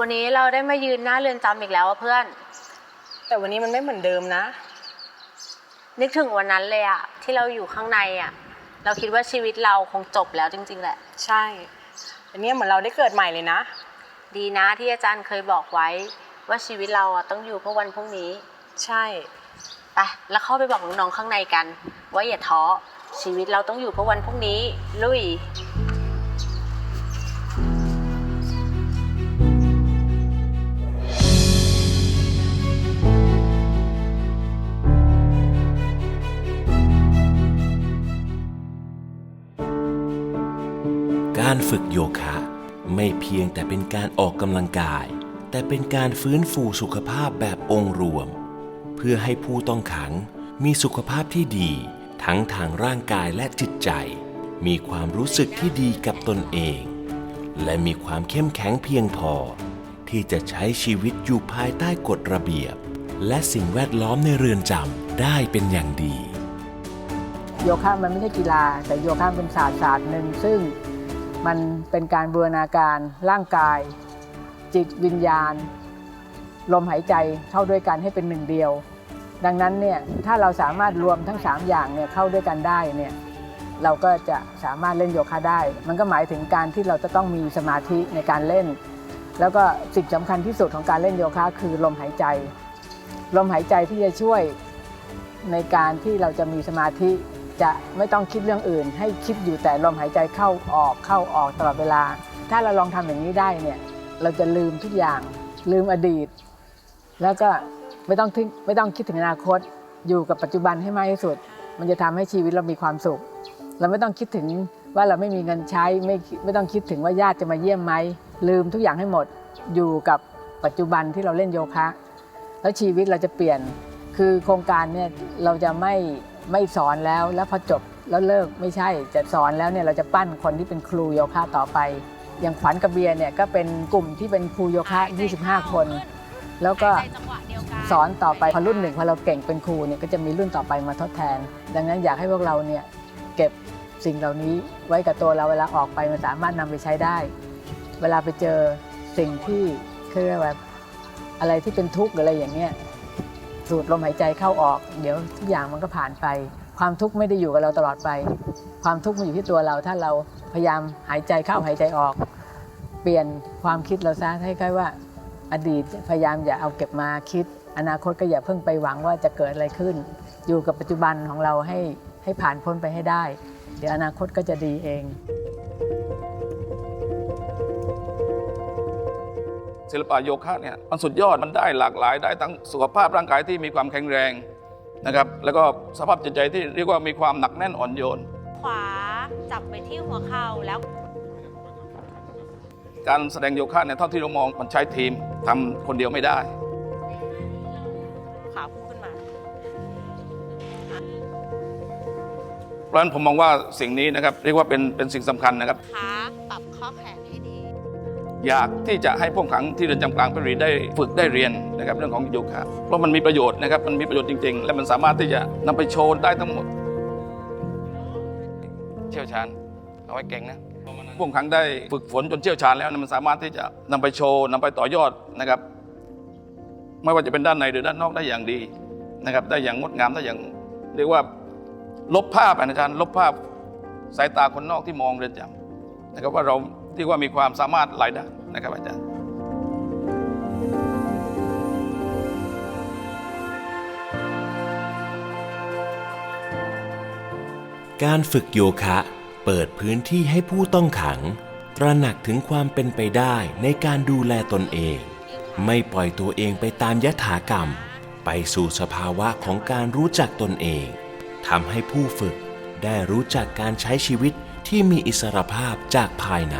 วันนี้เราได้มายืนหน้าเรือนจำอีกแล้วอะเพื่อน แต่วันนี้มันไม่เหมือนเดิมนะ นึกถึงวันนั้นเลยอะที่เราอยู่ข้างในอะเราคิดว่าชีวิตเราคงจบแล้วจริง ๆ แหละ ใช่อันนี้เหมือนเราได้เกิดใหม่เลยนะ ดีนะที่อาจารย์เคยบอกไว้ ว่าชีวิตเราอะต้องอยู่เพื่อวันพรุ่งนี้ ใช่ไปแล้วเข้าไปบอกน้องๆข้างในกัน ว่าอย่าท้อชีวิตเราต้องอยู่เพื่อวันพรุ่งนี้ ลุย การฝึกโยคะ ไม่เพียงแต่เป็นการออกกำลังกาย แต่เป็นการฟื้นฟูสุขภาพแบบองค์รวม เพื่อให้ผู้ต้องขังมีสุขภาพที่ดี ทั้งทางร่างกายและจิตใจ มีความรู้สึกที่ดีกับตนเอง และมีความเข้มแข็งเพียงพอ ที่จะใช้ชีวิตอยู่ภายใต้กฎระเบียบ และสิ่งแวดล้อมในเรือนจำได้เป็นอย่างดีโยคะมันไม่ใช่กีฬา แต่โยคะเป็นศาสตร์ศาสตร์หนึ่งซึ่ง มันเป็นการบูรณาการร่างกาย จิตวิญญาณ ลมหายใจเข้าด้วยกันให้เป็นหนึ่งเดียว ดังนั้นเนี่ยถ้าเราสามารถรวมทั้ง 3 อย่างเนี่ยเข้าด้วยกันได้เนี่ยเราก็จะสามารถเล่นโยคะได้ มันก็หมายถึงการที่เราจะต้องมีสมาธิในการเล่น แล้วก็สิ่งสำคัญที่สุดของการเล่นโยคะคือลมหายใจ ลมหายใจที่จะช่วยในการที่เราจะมีสมาธิ จะไม่ต้องคิดเรื่องอื่น ให้คิดอยู่แต่ลมหายใจเข้าออกเข้าออกตลอดเวลา ถ้าเราลองทำอย่างนี้ได้เนี่ยเราจะลืมทุกอย่างลืมอดีต แล้วก็ไม่ต้องทึงไม่ต้องคิดถึงอนาคต อยู่กับปัจจุบันให้มากที่สุด มันจะทำให้ชีวิตเรามีความสุข เราไม่ต้องคิดถึงว่าเราไม่มีเงินใช้ไม่ไม่ต้องคิดถึงว่าญาติจะมาเยี่ยมไหมลืมทุกอย่างให้หมดอยู่กับปัจจุบันที่เราเล่นโยคะ แล้วชีวิตเราจะเปลี่ยนคือโครงการเนี่ยเราจะไม่ ไม่สอนแล้วแล้วพอจบแล้วเลิกไม่ใช่จะสอนแล้วเนี่ยเราจะปั้นคนที่เป็นครูโยคะต่อไป อย่างขวัญกับเบียร์เนี่ยก็เป็นกลุ่มที่เป็นครูโยคะ 25 คน แล้วก็สอนต่อไปพอรุ่นหนึ่งพอเราเก่งเป็นครูเนี่ยก็จะมีรุ่นต่อไปมาทดแทน ดังนั้นอยากให้พวกเราเนี่ยเก็บสิ่งเหล่านี้ไว้กับตัวเราเวลาออกไปมันสามารถนำไปใช้ได้ เวลาไปเจอสิ่งที่เขาเรียกว่าอะไรที่เป็นทุกข์หรืออะไรอย่างเงี้ย สูดลมหายใจเข้าออก เดี๋ยวทุกอย่างมันก็ผ่านไป ความทุกข์ไม่ได้อยู่กับเราตลอดไป ความทุกข์มันอยู่ที่ตัวเรา ถ้าเราพยายามหายใจเข้าหายใจออก เปลี่ยนความคิดเราซะให้ค่อยว่า อดีตพยายามอย่าเอาเก็บมาคิด อนาคตก็อย่าเพิ่งไปหวังว่าจะเกิดอะไรขึ้น อยู่กับปัจจุบันของเราให้ให้ผ่านพ้นไปให้ได้ เดี๋ยวอนาคตก็จะดีเอง ศิลปะโยคะเนี่ยมันสุดยอดมันได้หลากหลาย ได้ทั้งสุขภาพร่างกายที่มีความแข็งแรงนะครับแล้วก็สภาพจิตใจที่เรียกว่ามีความหนักแน่นอ่อนโยน ขวาจับไปที่หัวเข่าแล้ว การแสดงโยคะเนี่ยเท่าที่เรามองมันใช้ทีมทำคนเดียวไม่ได้ ขาพุ่งขึ้นมา เพราะฉะนั้นผมมองว่าสิ่งนี้นะครับเรียกว่าเป็นเป็นสิ่งสำคัญนะครับ ขาปรับข้อแขนให้ดี อยากที่จะให้ผู้ขังที่เรือนจำกลางพรบุรีได้ฝึกได้เรียนนะครับเรื่องของโยคะเพราะมันมีประโยชน์นะครับมันมีประโยชน์จริง ๆ และมันสามารถที่จะนำไปโชว์ได้ทั้งหมด เชี่ยวชาญเอาไว้เก่งนะผู้ขังได้ฝึกฝนจนเชี่ยวชาญแล้วนะมันสามารถที่จะนำไปโชว์นำไปต่อยอดนะครับ ไม่ว่าจะเป็นด้านในหรือด้านนอกได้อย่างดีนะครับ ได้อย่างงดงามได้อย่างเรียกว่าลบภาพอะอาจารย์ลบภาพสายตาคนนอกที่มองเรือนจำนะครับว่าเรา ที่ว่ามีความสามารถหลายด้านนะครับอาจารย์การฝึกโยคะเปิดพื้นที่ให้ผู้ต้องขัง ตระหนักถึงความเป็นไปได้ในการดูแลตนเอง ไม่ปล่อยตัวเองไปตามยถากรรม ไปสู่สภาวะของการรู้จักตนเองทำให้ผู้ฝึกได้รู้จักการใช้ชีวิตที่มีอิสรภาพจากภายใน